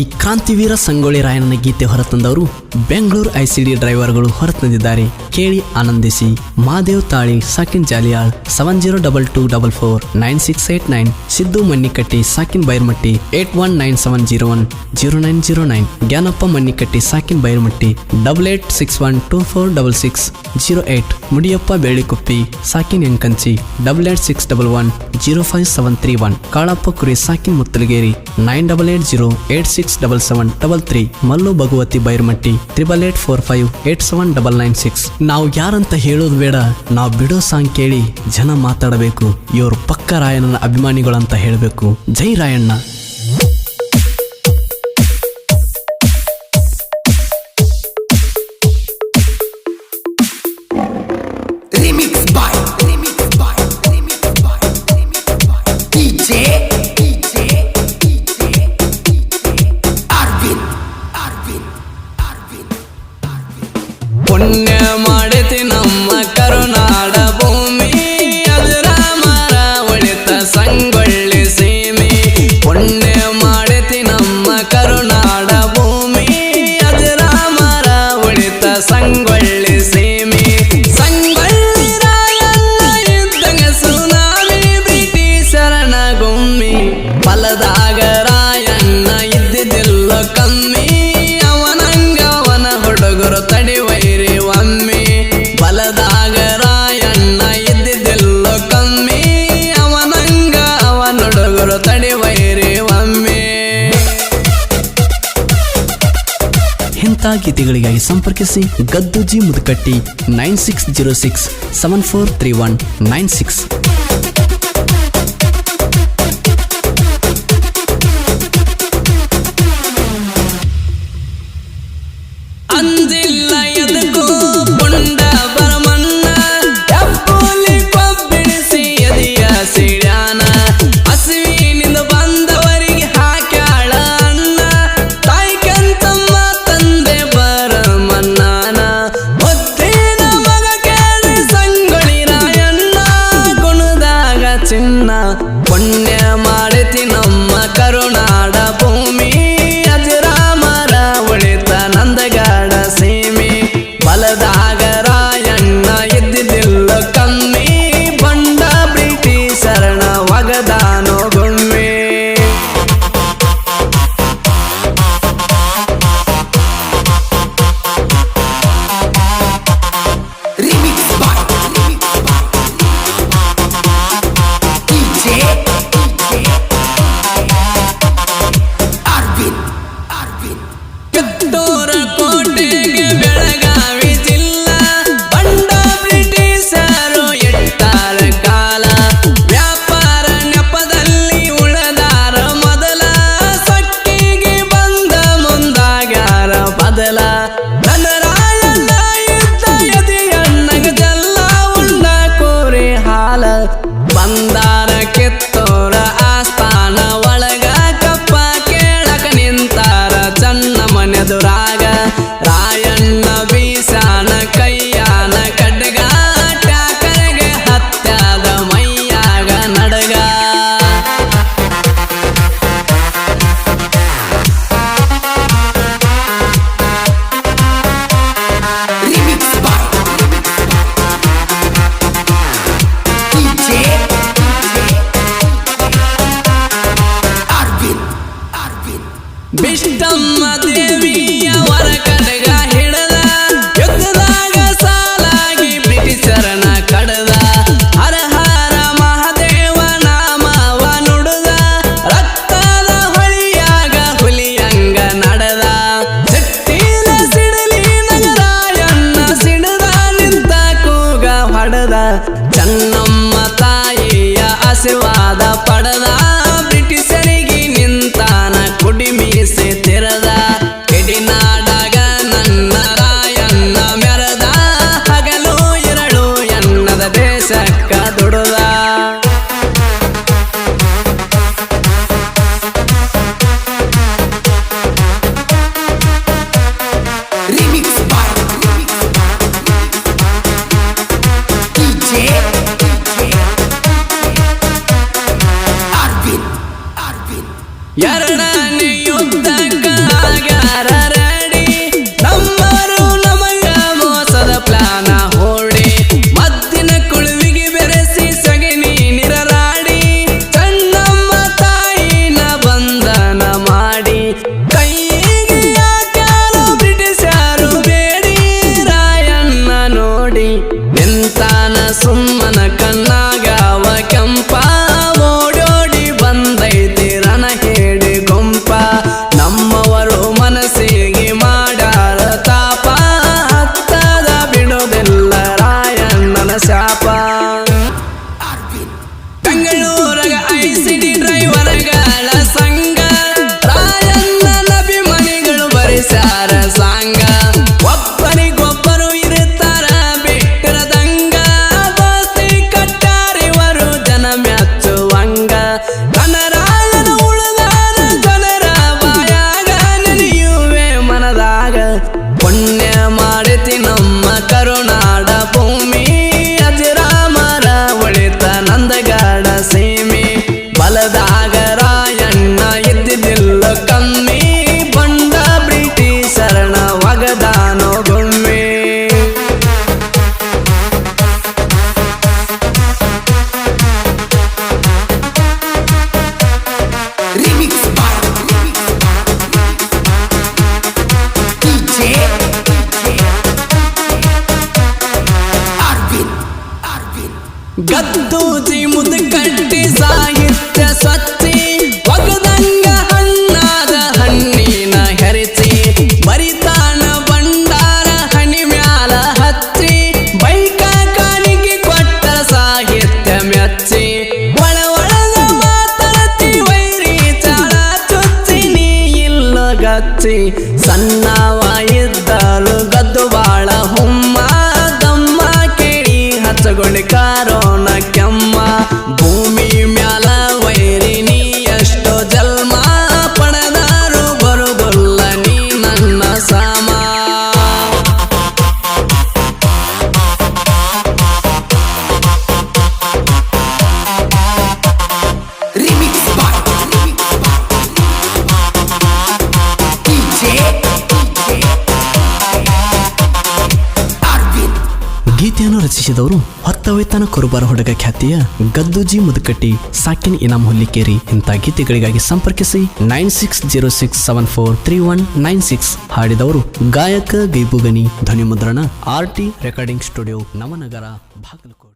ಈ ಕಾಂತಿವೀರ ಸಂಗೊಳ್ಳಿ ರಾಯಣ್ಣನ ಗೀತೆ ಹೊರತಂದವರು ಬೆಂಗಳೂರು ಐ ಸಿ ಡಿ ಡ್ರೈವರ್ಗಳು ಹೊರತಂದಿದ್ದಾರೆ. ಕೇಳಿ ಆನಂದಿಸಿ. Madev Tali, ಸಾಕಿನ್ Jaliyal seven zero double two double four nine six eight nine Siddu Mannikatti ಸಾಕಿನ್ Bairmatti eight one nine seven zero one zero nine zero nine Jnanappa Mannikatti ಸಾಕಿನ್ Bairmatti double eight six one two four double six zero eight Mudiyappa Belikoppi ಸಾಕಿನ್ Enkanchi double eight six double one zero five seven three one Kalappa Kuri, ಸಾಕಿನ್ Muttalageri nine double eight zero eight six double seven double three Mallu Bhagavati Bairamatti triple eight four five eight seven double nine six ನಾವು ಯಾರಂತ ಹೇಳೋದು ಬೇಡ, ನಾವು ಬಿಡೋ song ಕೇಳಿ ಜನ ಮಾತಾಡಬೇಕು, ಇವರು ಪಕ್ಕ ರಾಯಣ್ಣನ ಅಭಿಮಾನಿಗಳಂತ ಹೇಳಬೇಕು. ಜೈ ರಾಯಣ್ಣ. ಇಂಥ ಗೀತೆಗಳಿಗಾಗಿ ಸಂಪರ್ಕಿಸಿ Gadduji Mudukatti nine six zero six seven four three one nine six. ಯಾರಡಾನೆ ಯುದ್ಧ சிடி டிரைவ் ಕಾಲದಾಗ ಕಚ್ಚಿ ಸಣ್ಣವ ರಚಿಸಿದವರು ಹೊತ್ತವೇತನ ಕುರುಬಾರ ಹುಡುಗ ಖ್ಯಾತಿಯ ಗದ್ದುಜಿ ಮುದುಕಟ್ಟಿ ಸಾಕಿನ್ ಇನಾಮ್ ಹುಲ್ಲಿಕೇರಿ. ಇಂಥ ಗೀತೆಗಳಿಗಾಗಿ ಸಂಪರ್ಕಿಸಿ nine six zero six seven four three one nine six ಹಾಡಿದವರು ಗಾಯಕ ಗೈಬುಗನಿ ಧ್ವನಿ ಮುದ್ರಣ R T recording studio Navanagar Bagalkote